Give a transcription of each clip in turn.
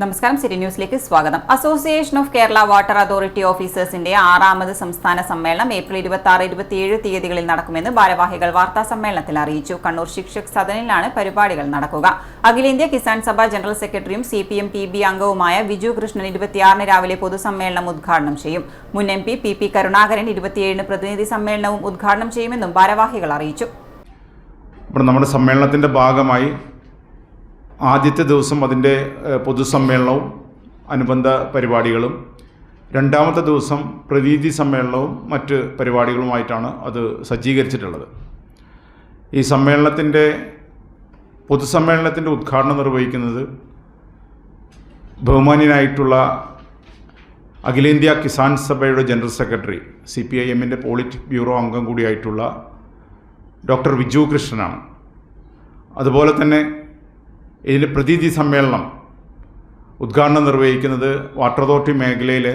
നമസ്കാരം സിറ്റി ന്യൂസിലേക്ക് സ്വാഗതം. Association of Kerala water authority ഓഫീസേഴ്സിന്റെ ആറാമത് സംസ്ഥാന സമ്മേളനം ഏപ്രിൽ ഇരുപത്തി ആറ് ഇരുപത്തിയേഴ് തീയതികളിൽ നടക്കുമെന്ന് ഭാരവാഹികൾ വാർത്താ സമ്മേളനത്തിൽ അറിയിച്ചു. കണ്ണൂർ ശിക്ഷക് സദനിലാണ് പരിപാടികൾ നടക്കുക. അഖിലേന്ത്യാ കിസാൻ സഭ ജനറൽ സെക്രട്ടറിയും C P M P B അംഗവുമായ വിജു കൃഷ്ണൻ ഇരുപത്തിയാറിന് രാവിലെ പൊതുസമ്മേളനം ഉദ്ഘാടനം ചെയ്യും. മുൻ M P P P Karunakaran ഇരുപത്തിയേഴിന് പ്രതിനിധി സമ്മേളനവും ഉദ്ഘാടനം ചെയ്യുമെന്നും ഭാരവാഹികൾ അറിയിച്ചു. നമ്മുടെ സമ്മേളനത്തിന്റെ ഭാഗമായി ആദ്യത്തെ ദിവസം അതിന്റെ പൊതുസമ്മേളനവും അനുബന്ധ പരിപാടികളും. രണ്ടാമത്തെ ദിവസം പ്രതീതി സമ്മേളനവും മറ്റ് പരിപാടികളുമായിട്ടാണ് അത് സജ്ജീകരിച്ചിട്ടുള്ളത്. ഈ സമ്മേളനത്തിന്റെ പൊതുസമ്മേളനത്തിന്റെ ഉദ്ഘാടനം നിർവഹിക്കുന്നത് ബഹുമാന്യനായിട്ടുള്ള അഖിലേന്ത്യാ കിസാൻ സഭയുടെ general secretary C P I എമ്മിന്റെ പോളിറ്റ് ബ്യൂറോ അംഗം കൂടിയായിട്ടുള്ള ഡോക്ടർ വിജു കൃഷ്ണനാണ്. അതുപോലെ തന്നെ ഇതിന്റെ പ്രതീതി സമ്മേളനം ഉദ്ഘാടനം നിർവഹിക്കുന്നത് വാട്ടർ അതോറിറ്റി മേഖലയിലെ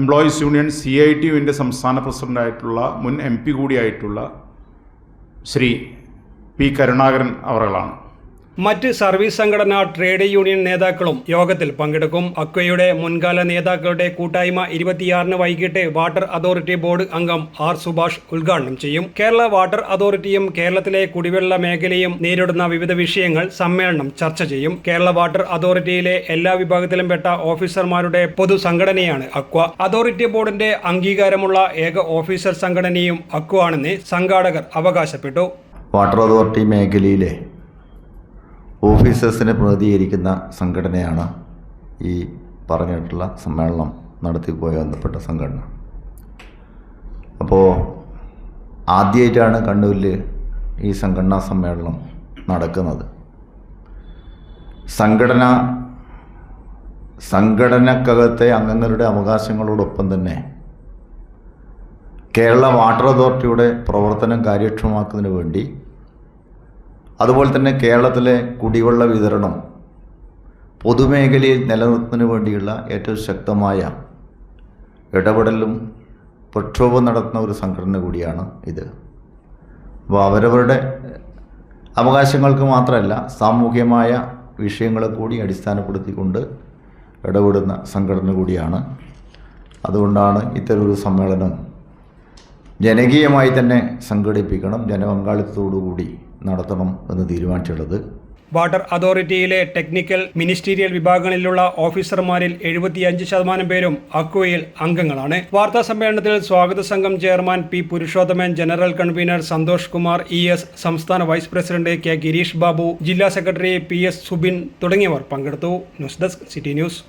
employees union C I T യുവിന്റെ സംസ്ഥാന പ്രസിഡന്റായിട്ടുള്ള മുൻ എം പി കൂടിയായിട്ടുള്ള ശ്രീ പി കരുണാകരൻ അവറുകളാണ്. മറ്റ് സർവീസ് സംഘടന ട്രേഡ് യൂണിയൻ നേതാക്കളും യോഗത്തിൽ പങ്കെടുക്കും. അക്വയുടെ മുൻകാല നേതാക്കളുടെ കൂട്ടായ്മ ഇരുപത്തിയാറിന് വൈകിട്ട് വാട്ടർ അതോറിറ്റി ബോർഡ് അംഗം ആർ സുഭാഷ് ഉദ്ഘാടനം ചെയ്യും. കേരള വാട്ടർ അതോറിറ്റിയും കേരളത്തിലെ കുടിവെള്ള മേഖലയും നേരിടുന്ന വിവിധ വിഷയങ്ങൾ സമ്മേളനം ചർച്ച ചെയ്യും. കേരള വാട്ടർ അതോറിറ്റിയിലെ എല്ലാ വിഭാഗത്തിലും പെട്ട ഓഫീസർമാരുടെ പൊതുസംഘടനയാണ് അക്വ. അതോറിറ്റി ബോർഡിന്റെ അംഗീകാരമുള്ള ഏക ഓഫീസർ സംഘടനയും അക്വ ആണെന്ന് സംഘാടകർ അവകാശപ്പെട്ടു. വാട്ടർ അതോറിറ്റി മേഖലയിലെ ഓഫീസേഴ്സിനെ പ്രതിനിധീകരിക്കുന്ന സംഘടനയാണ് ഈ പറഞ്ഞിട്ടുള്ള സമ്മേളനം നടത്തിപ്പോയി ബന്ധപ്പെട്ട സംഘടന. അപ്പോൾ ആദ്യമായിട്ടാണ് കണ്ണൂരിൽ ഈ സംഘടനാ സമ്മേളനം നടക്കുന്നത്. സംഘടന സംഘടനക്കകത്തെ അംഗങ്ങളുടെ അവകാശങ്ങളോടൊപ്പം തന്നെ കേരള വാട്ടർ അതോറിറ്റിയുടെ പ്രവർത്തനം കാര്യക്ഷമമാക്കുന്നതിന് വേണ്ടി അതുപോലെ തന്നെ കേരളത്തിലെ കുടിവെള്ള വിതരണം പൊതുമേഖലയിൽ നിലനിർത്തുന്നതിന് വേണ്ടിയുള്ള ഏറ്റവും ശക്തമായ ഇടപെടലും പ്രക്ഷോഭം നടത്തുന്ന ഒരു സംഘടന കൂടിയാണ് ഇത്. അപ്പോൾ അവരവരുടെ അവകാശങ്ങൾക്ക് മാത്രമല്ല സാമൂഹ്യമായ വിഷയങ്ങളെ കൂടി അടിസ്ഥാനപ്പെടുത്തിക്കൊണ്ട് ഇടപെടുന്ന സംഘടന കൂടിയാണ്. അതുകൊണ്ടാണ് ഇത്തരമൊരു സമ്മേളനം ജനകീയമായി തന്നെ സംഘടിപ്പിക്കണം ജനപങ്കാളിത്തത്തോടു കൂടി നടത്തണം എന്ന് തീരുമാനിച്ചിട്ടുള്ളത്. വാട്ടർ അതോറിറ്റിയിലെ ടെക്നിക്കൽ മിനിസ്റ്റീരിയൽ വിഭാഗങ്ങളിലുള്ള ഓഫീസർമാരിൽ എഴുപത്തിയഞ്ച് ശതമാനം പേരും അക്വയിൽ അംഗങ്ങളാണ്. വാർത്താ സമ്മേളനത്തിൽ സ്വാഗത സംഘം chairman P Purushothaman general convener Santhosh Kumar E S സംസ്ഥാന vice president K Girish Babu ജില്ലാ സെക്രട്ടറി പി എസ് സുബിൻ തുടങ്ങിയവർ പങ്കെടുത്തു. News desk city news.